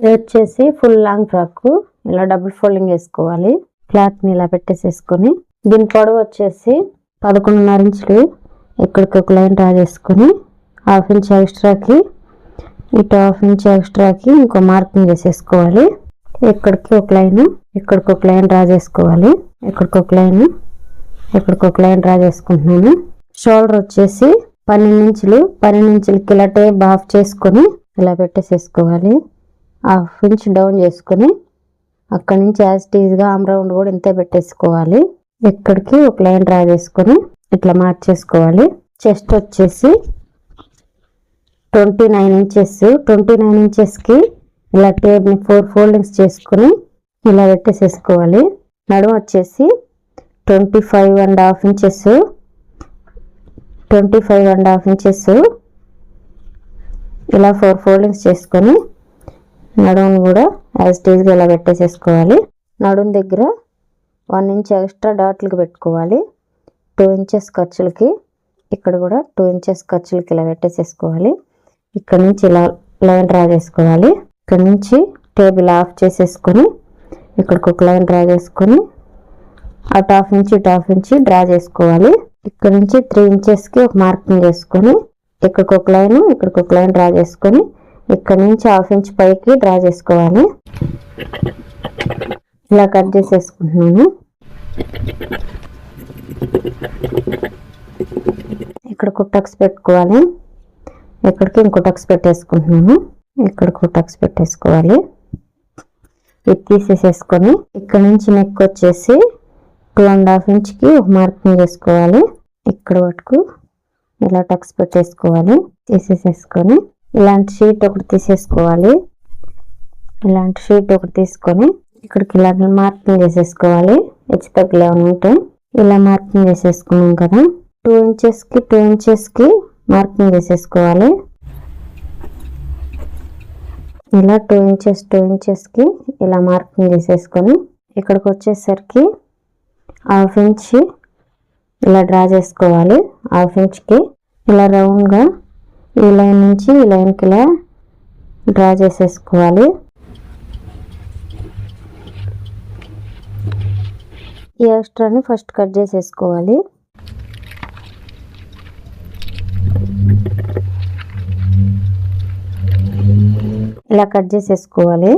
ఇది వచ్చేసి full long frock ఇలా డబుల్ ఫోల్డింగ్ వేసుకోవాలి. క్లాత్ని ఇలా పెట్టేసేసుకొని దీని పొడవు వచ్చేసి పదకొండున్నర ఇంచులు. ఇక్కడికి ఒక లైన్ డ్రా చేసుకొని హాఫ్ ఇంచ్ ఎక్స్ట్రాకి ఇటు హాఫ్ ఇంచ్ ఎక్స్ట్రాకి ఇంకో మార్కింగ్ వేసేసుకోవాలి. ఇక్కడికి ఒక లైన్ ఇక్కడికి ఒక లైన్ డ్రా చేసుకోవాలి. ఇక్కడికి ఒక లైన్ ఇక్కడికి ఒక లైన్ డ్రా చేసుకుంటున్నాను. షోల్డర్ వచ్చేసి పన్నెండు ఇంచులు. పన్నెండు ఇంచులకి ఇలా టేప్ ఆఫ్ చేసుకొని ఇలా పెట్టేసేసుకోవాలి. హాఫ్ ఇంచ్ డౌన్ చేసుకొని అక్కడి నుంచి యాజ్ టీజ్గా ఆమ్ రౌండ్ కూడా ఇంతే పెట్టేసుకోవాలి. ఇక్కడికి ఒక లైన్ డ్రా చేసుకొని ఇట్లా మార్చేసుకోవాలి. చెస్ట్ వచ్చేసి twenty nine inches twenty nine ఇంచెస్కి ఇలా టేప్ని ఫోర్ ఫోల్డింగ్స్ చేసుకొని ఇలా పెట్టేసేసుకోవాలి. నడుము వచ్చేసి twenty five and half inches twenty five and half inches ఇలా ఫోర్ ఫోల్డింగ్స్ చేసుకొని నడుమును కూడా యాజ్ టీజ్గా ఇలా పెట్టేసేసుకోవాలి. నడుము దగ్గర వన్ ఇంచ్ ఎక్స్ట్రా డాట్లకి పెట్టుకోవాలి. టూ ఇంచెస్ ఖర్చులకి ఇక్కడ కూడా టూ ఇంచెస్ ఖర్చులకి ఇలా పెట్టేసేసుకోవాలి. ఇక్కడ నుంచి ఇలా లైన్ డ్రా చేసుకోవాలి. ఇక్కడ నుంచి టేబుల్ ఆఫ్ చేసేసుకొని ఇక్కడికి ఒక లైన్ డ్రా చేసుకొని అటు హాఫ్ ఇంచ్ ఇటు హాఫ్ ఇంచ్ డ్రా చేసుకోవాలి. ఇక్కడ నుంచి త్రీ ఇంచెస్కి ఒక మార్కింగ్ చేసుకొని ఇక్కడికి ఒక లైన్ ఇక్కడికి ఒక లైన్ డ్రా చేసుకొని ఇక్కడ నుంచి హాఫ్ ఇంచ్ పైకి డ్రా చేసుకోవాలి. ఇలా కట్ చేసేసుకుంటున్నాను. ఇక్కడ కుట్టక్స్ పెట్టుకోవాలి. ఇక్కడికి ఇంకొటక్స్ పెట్టేసుకుంటున్నాను. ఇక్కడ కుట్టక్స్ పెట్టేసుకోవాలి. ఇది తీసేసేసుకొని ఇక్కడ నుంచి నెక్ వచ్చేసి టూ అండ్ హాఫ్ ఇంచ్కి ఒక మార్కింగ్ చేసుకోవాలి ఇక్కడ వరకు ఇలా టక్స్ పెట్టేసుకోవాలి. తీసేసేసుకొని ఇలాంటి షీట్ ఒకటి తీసేసుకోవాలి. ఇలాంటి షీట్ ఒకటి తీసుకొని ఇక్కడికి ఇలా మార్కింగ్ చేసేసుకోవాలి. హెచ్చు తగ్గులు ఉంటే ఇలా మార్కింగ్ చేసేసుకున్నాం కదా. టూ ఇంచెస్కి టూ ఇంచెస్కి మార్కింగ్ చేసేసుకోవాలి. ఇలా టూ ఇంచెస్ టూ ఇంచెస్కి ఇలా మార్కింగ్ చేసేసుకొని ఇక్కడికి వచ్చేసరికి హాఫ్ ఇంచ్ ఇలా డ్రా చేసుకోవాలి. హాఫ్ ఇంచ్కి ఇలా రౌండ్గా ఈ లైన్ నుంచి ఈ లైన్కి ఇలా డ్రా చేసేసుకోవాలి. ఈ ఎక్స్ట్రాని ఫస్ట్ కట్ చేసేసుకోవాలి. ఇలా కట్ చేసేసుకోవాలి.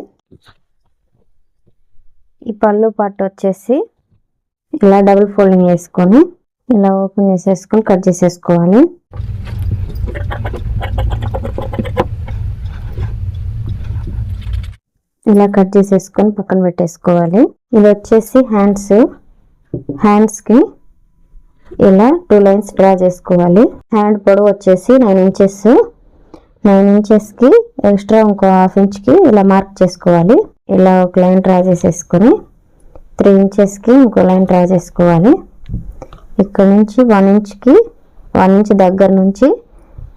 ఈ పళ్ళు పార్ట్ వచ్చేసి ఇలా డబుల్ ఫోల్డింగ్ వేసుకొని ఇలా ఓపెన్ చేసేసుకొని కట్ చేసేసుకోవాలి. ఇలా కట్ చేసేసుకొని పక్కన పెట్టేసుకోవాలి. ఇది వచ్చేసి హ్యాండ్స్ హ్యాండ్స్కి ఇలా టూ లైన్స్ డ్రా చేసుకోవాలి. హ్యాండ్ పొడవు వచ్చేసి నైన్ ఇంచెస్ నైన్ ఇంచెస్కి ఎక్స్ట్రా ఇంకో హాఫ్ ఇంచ్కి ఇలా మార్క్ చేసుకోవాలి. ఇలా ఒక లైన్ డ్రా చేసేసుకొని త్రీ ఇంచెస్కి ఇంకో లైన్ డ్రా చేసుకోవాలి. ఇక్కడ నుంచి వన్ ఇంచ్కి వన్ ఇంచ్ దగ్గర నుంచి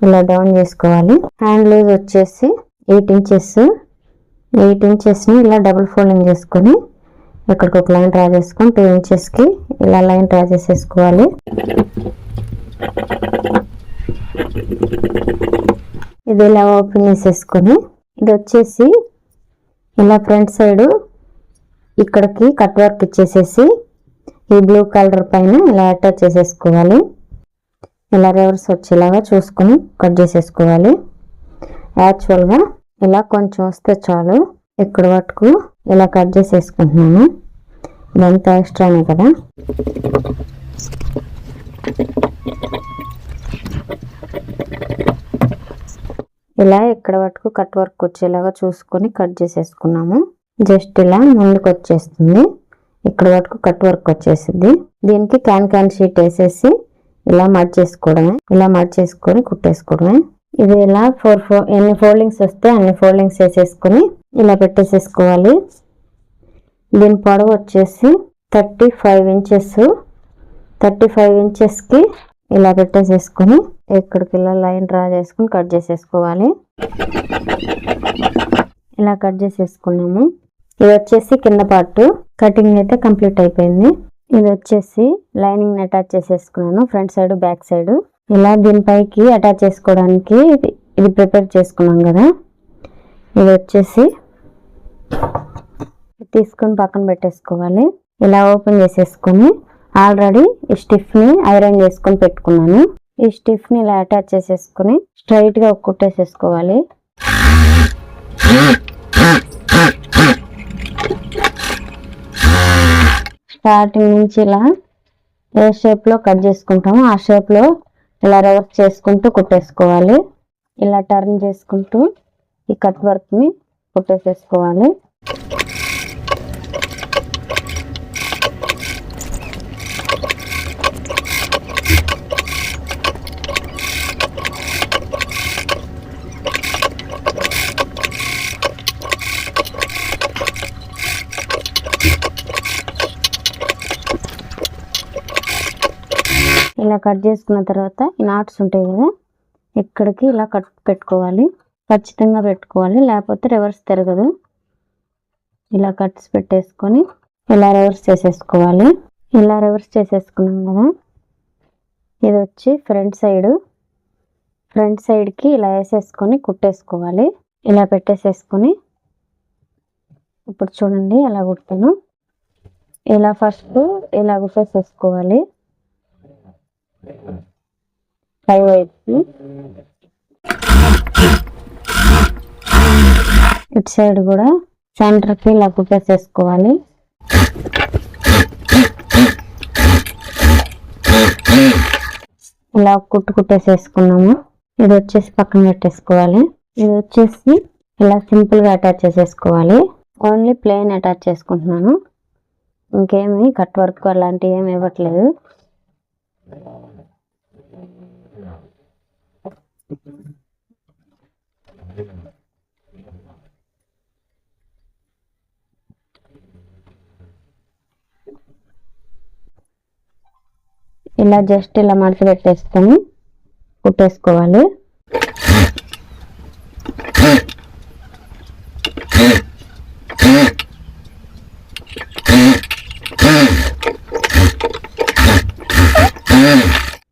ఇలా డౌన్ చేసుకోవాలి. హ్యాండ్ లూజ్ వచ్చేసి ఎయిట్ ఇంచెస్ ఎయిట్ ఇంచెస్ని ఇలా డబుల్ ఫోల్డింగ్ చేసుకొని ఇక్కడికి ఒక లైన్ డ్రా చేసుకొని టూ ఇంచెస్కి ఇలా లైన్ డ్రా చేసేసుకోవాలి. ఇది ఇలా ఓపెన్ చేసేసుకొని ఇది వచ్చేసి ఇలా ఫ్రంట్ సైడ్ ఇక్కడికి కట్ వర్క్ ఇచ్చేసేసి ఈ బ్లూ కలర్ పైన ఇలా అటాచ్ చేసేసుకోవాలి. ఇలా రివర్స్ వచ్చేలాగా చూసుకొని కట్ చేసేసుకోవాలి. యాక్చువల్గా ఇలా కొంచెం వస్తే చాలు. ఇక్కడ వరకు ఇలా కట్ చేసేసుకుంటున్నాను. ఇదంతా ఎక్స్ట్రానే కదా. ఇలా ఇక్కడ వరకు కట్ వర్క్ వచ్చేలాగా చూసుకొని కట్ చేసేసుకున్నాము. జస్ట్ ఇలా ముందుకు వచ్చేస్తుంది. ఇక్కడ వరకు కట్ వర్క్ వచ్చేసింది. దీనికి క్యాన్ క్యాన్ షీట్ వేసేసి ఇలా మడ్ చేసుకోవడమే. ఇలా మడ్ చేసుకొని కుట్టేసుకోవడమే. ఇది ఇలా ఫోర్ ఫోర్ ఎన్ని ఫోల్డింగ్స్ వస్తే అన్ని ఫోల్డింగ్స్ వేసేసుకొని ఇలా పెట్టేసేసుకోవాలి. దీని పొడవు వచ్చేసి thirty five inches thirty five ఇంచెస్కి ఇలా పెట్టేసేసుకొని ఇక్కడికి ఇలా లైన్ డ్రా చేసుకుని కట్ చేసేసుకోవాలి. ఇలా కట్ చేసేసుకున్నాము. ఇది వచ్చేసి కింద పార్ట్ కటింగ్ అయితే కంప్లీట్ అయిపోయింది. ఇది వచ్చేసి లైనింగ్ అటాచ్ చేసేసుకున్నాను. ఫ్రంట్ సైడ్ బ్యాక్ సైడ్ ఇలా దీనిపైకి అటాచ్ చేసుకోవడానికి ఇది ఇది ప్రిపేర్ చేసుకున్నాం కదా. ఇది వచ్చేసి తీసుకొని పక్కన పెట్టేసుకోవాలి. ఇలా ఓపెన్ చేసేసుకొని ఆల్రెడీ ఈ స్టిఫ్ని ఐరన్ చేసుకొని పెట్టుకున్నాను. ఈ స్టిఫ్ని ఇలా అటాచ్ చేసేసుకొని స్ట్రైట్గా కుట్టేసేసుకోవాలి. స్టార్టింగ్ నుంచి ఇలా ఏ షేప్లో కట్ చేసుకుంటామో ఆ షేప్లో ఇలా రవర్స్ చేసుకుంటూ కుట్టేసుకోవాలి. ఇలా టర్న్ చేసుకుంటూ ఈ కట్ వర్క్ని కుట్టేసేసుకోవాలి. ఇలా కట్ చేసుకున్న తర్వాత ఈ నాట్స్ ఉంటాయి కదా ఇక్కడికి ఇలా కట్ పెట్టుకోవాలి ఖచ్చితంగా పెట్టుకోవాలి లేకపోతే రివర్స్ తిరగదు. ఇలా కట్స్ పెట్టేసుకొని ఇలా రివర్స్ చేసేసుకోవాలి. ఇలా రివర్స్ చేసేసుకున్నాం కదా ఇది వచ్చి ఫ్రంట్ సైడ్ ఫ్రంట్ సైడ్కి ఇలా వేసేసుకొని కుట్టేసుకోవాలి. ఇలా పెట్టేసేసుకొని ఇప్పుడు చూడండి ఎలా కుట్టాను ఇలా ఫస్ట్ ఇలా కుట్టేసేసుకోవాలి. ఫైవ్ వైపు ఇటు సైడ్ కూడా సెంటర్కి ఇలా కుట్టేసేసుకోవాలి ఇలా కుట్టు కుట్టేసేసుకున్నాము. ఇది వచ్చేసి పక్కన పెట్టేసుకోవాలి. ఇది వచ్చేసి ఇలా సింపుల్గా అటాచ్ చేసేసుకోవాలి. ఓన్లీ ప్లెయిన్ అటాచ్ చేసుకుంటున్నాను. ఇంకేమి కట్ వర్క్ అలాంటివి ఏమి ఇవ్వట్లేదు. ఇలా జస్ట్ ఇలా మడత పెట్టేసుకొని కుట్టేసుకోవాలి.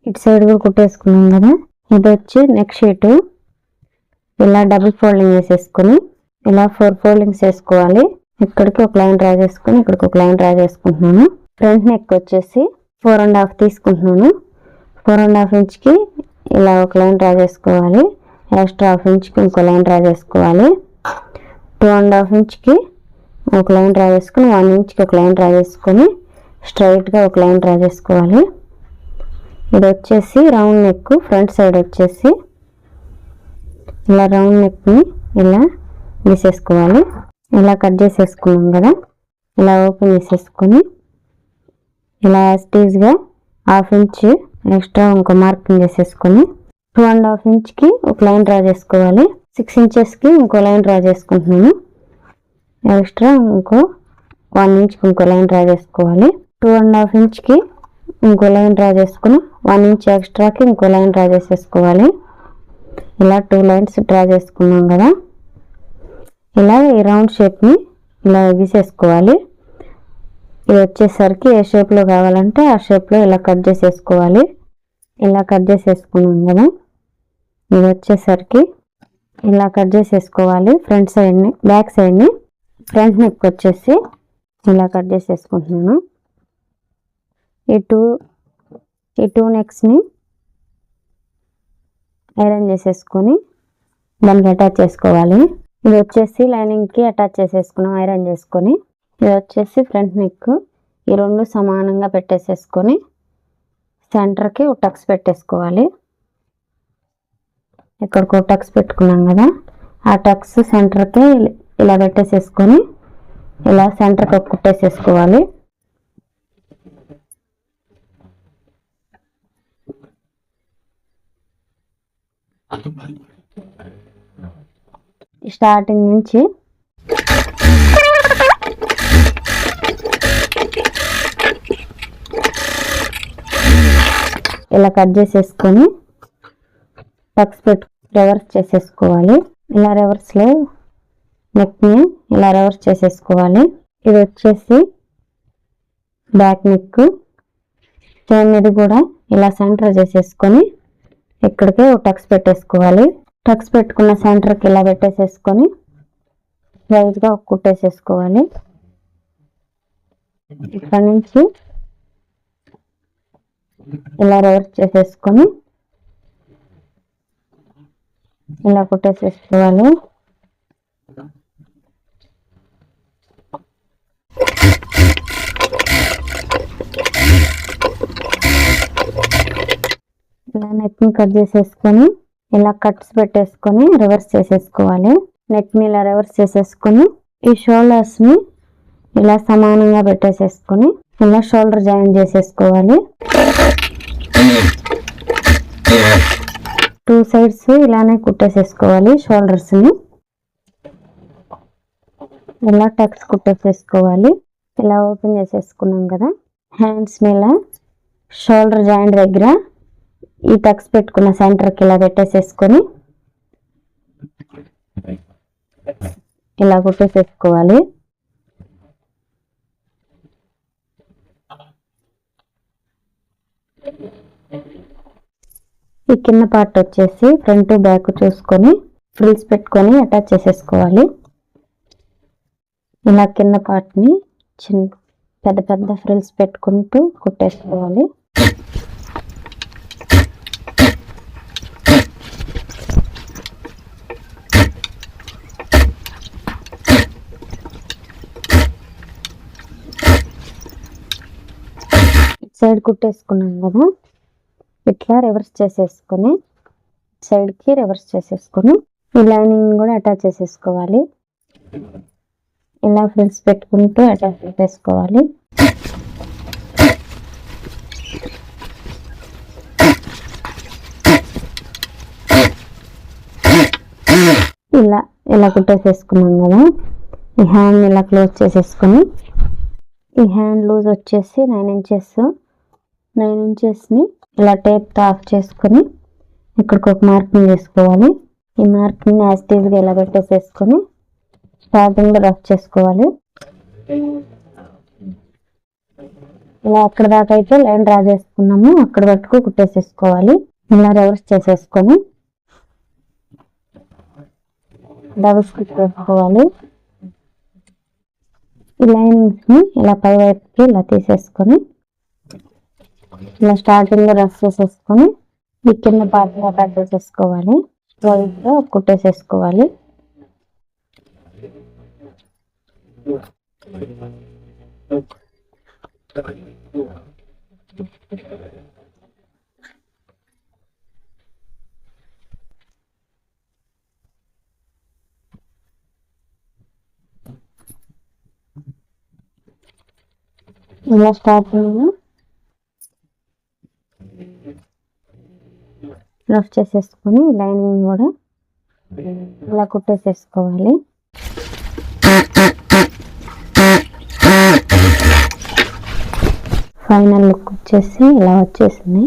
ఇటు సైడ్ కూడా కుట్టేసుకున్నాం కదా. ఇది వచ్చి నెక్ షీట్ ఇలా డబుల్ ఫోల్డింగ్ వేసేసుకుని ఇలా ఫోర్ ఫోల్డింగ్స్ వేసుకోవాలి. ఇక్కడికి ఒక లైన్ డ్రా చేసుకుని ఇక్కడికి ఒక లైన్ డ్రా చేసుకుంటున్నాను. ఫ్రంట్ నెక్ వచ్చేసి ఫోర్ అండ్ హాఫ్ తీసుకుంటున్నాను. ఫోర్ అండ్ హాఫ్ ఇంచ్కి ఇలా ఒక లైన్ డ్రా చేసుకోవాలి. ఎక్స్ట్రా హాఫ్ ఇంచ్కి ఇంకో లైన్ డ్రా చేసుకోవాలి. టూ అండ్ హాఫ్ ఇంచ్కి ఒక లైన్ డ్రా చేసుకుని వన్ ఇంచ్కి ఒక లైన్ డ్రా చేసుకొని స్ట్రైట్గా ఒక లైన్ డ్రా చేసుకోవాలి. ఇది వచ్చేసి రౌండ్ నెక్ ఫ్రంట్ సైడ్ వచ్చేసి ఇలా రౌండ్ నెక్ని ఇలా తీసేసుకోవాలి. ఇలా కట్ చేసేసుకున్నాం కదా? ఇలా ఓపెన్ చేసేసుకొని ఇలా యాస్టీజ్గా హాఫ్ ఇంచ్ ఎక్స్ట్రా ఇంకో మార్కింగ్ చేసేసుకొని టూ అండ్ హాఫ్ ఇంచ్కి ఒక లైన్ డ్రా చేసుకోవాలి. సిక్స్ ఇంచెస్కి ఇంకో లైన్ డ్రా చేసుకుంటున్నాను. ఎక్స్ట్రా ఇంకో వన్ ఇంచ్కి ఇంకో లైన్ డ్రా చేసుకోవాలి. టూ అండ్ హాఫ్ ఇంచ్కి ఇంకో లైన్ డ్రా చేసుకుని వన్ ఇంచ్ ఎక్స్ట్రాకి ఇంకో లైన్ డ్రా చేసేసుకోవాలి. ఇలా టూ లైన్స్ డ్రా చేసుకున్నాం కదా. ఇలా ఈ రౌండ్ షేప్ని ఇలా గీసేసుకోవాలి ఇది వచ్చేసరికి ఏ షేప్లో కావాలంటే ఆ షేప్లో ఇలా కట్ చేసేసుకోవాలి. ఇలా కట్ చేసేసుకున్నాం కదా. ఇది వచ్చేసరికి ఇలా కట్ చేసేసుకోవాలి ఫ్రంట్ సైడ్ని బ్యాక్ సైడ్ని ఫ్రంట్ నెక్ వచ్చేసి ఇలా కట్ చేసేసుకుంటున్నాను. ఈ టూ ఈ టూ నెక్స్ట్ని ఐరన్ చేసేసుకొని దానికి అటాచ్ చేసుకోవాలి. ఇది వచ్చేసి లైనింగ్కి అటాచ్ చేసేసుకున్నాం ఐరన్ చేసుకొని. ఇది వచ్చేసి ఫ్రంట్ నెక్ ఈ రెండు సమానంగా పెట్టేసేసుకొని సెంటర్కి టక్స్ పెట్టేసుకోవాలి. ఇక్కడికి టక్స్ పెట్టుకున్నాం కదా ఆ టక్స్ సెంటర్కి ఇలా పెట్టేసేసుకొని ఇలా సెంటర్కి కుట్టేసేసుకోవాలి స్టార్టింగ్ నుంచి. ఇలా కట్ చేసేసుకొని టక్స్ పెట్టు రివర్స్ చేసేసుకోవాలి. ఇలా రివర్స్లో నెక్ని ఇలా రివర్స్ చేసేసుకోవాలి. ఇది వచ్చేసి బ్యాక్ నెక్ చైన్ ఇది కూడా ఇలా సెంటర్ చేసేసుకొని ఇక్కడికి ఒక టక్స్ పెట్టేసుకోవాలి. టక్స్ పెట్టుకున్న సెంటర్కి ఇలా పెట్టేసేసుకొని గా కుట్టేసేసుకోవాలి. ఇక్కడ నుంచి ఇలా రివర్స్ చేసేసుకొని ఇలా కుట్టేసేసుకోవాలి. ఇలా నెక్ని కట్ చేసేసుకొని ఇలా కట్స్ పెట్టేసుకొని రివర్స్ చేసేసుకోవాలి. నెక్ని ఇలా రివర్స్ చేసేసుకొని ఈ షోల్డర్స్ని ఇలా సమానంగా పెట్టేసేసుకొని ఇలా షోల్డర్ జాయిన్ చేసేసుకోవాలి. టూ సైడ్స్ ఇలానే కుట్టేసేసుకోవాలి షోల్డర్స్ని. ఇలా టక్స్ కుట్టేసేసుకోవాలి. ఇలా ఓపెన్ చేసేసుకున్నాం కదా. హ్యాండ్స్ని ఇలా షోల్డర్ జాయింట్ దగ్గర ఈ టక్స్ పెట్టుకున్న సెంటర్కి ఇలా పెట్టేసేసుకొని ఇలా కుట్టేసేసుకోవాలి. ఈ కింద పార్ట్ వచ్చేసి ఫ్రంట్ బ్యాక్ చూసుకొని ఫ్రిల్స్ పెట్టుకొని అటాచ్ చేసేసుకోవాలి. ఇలా కింద పార్ట్ని చిన్న పెద్ద పెద్ద ఫ్రిల్స్ పెట్టుకుంటూ కుట్టేసుకోవాలి. సైడ్ కుట్టేసుకున్నాం కదా ఇట్లా రివర్స్ చేసేసుకొని సైడ్కి రివర్స్ చేసేసుకొని ఈ లైనింగ్ కూడా అటాచ్ చేసేసుకోవాలి. ఇలా ఫ్రిల్స్ పెట్టుకుంటూ అటాచ్ చేసేసుకోవాలి. ఇలా ఇలా కుట్టేసేసుకున్నాం కదా ఈ హ్యాండ్ ఇలా క్లోజ్ చేసేసుకొని ఈ హ్యాండ్ లూజ్ వచ్చేసి నైన్ ఇంచెస్ నైన్ ఇంచెస్ని ఇలా టేప్తో ఆఫ్ చేసుకొని ఇక్కడికి ఒక మార్కింగ్ వేసుకోవాలి. ఈ మార్కింగ్ యాజిటీజ్గా ఇలా పెట్టేసేసుకొని స్టార్టింగ్లో రఫ్ చేసుకోవాలి. ఇలా అక్కడ దాకా అయితే లైన్ డ్రా చేసుకున్నాము. అక్కడ వరకు కుట్టేసేసుకోవాలి. ఇలా రివర్స్ చేసేసుకొని డబుల్స్ కుట్టేసుకోవాలి వేసుకోవాలి ఈ లైనింగ్స్ని ఇలా పై వైపుకి ఇలా తీసేసుకొని ఇలా స్టార్టింగ్లో రఫ్ చేసేసుకొని ఈ కింద పార్ట్ కట్ చేసేసుకోవాలి వైట్ కుట్టేసేసుకోవాలి. ఇలా స్టార్టింగ్ రఫ్ చేసేసుకొని లైనింగ్ కూడా ఇలా కుట్టేసేసుకోవాలి. ఫైనల్ లుక్ వచ్చేసి ఇలా వచ్చేసింది.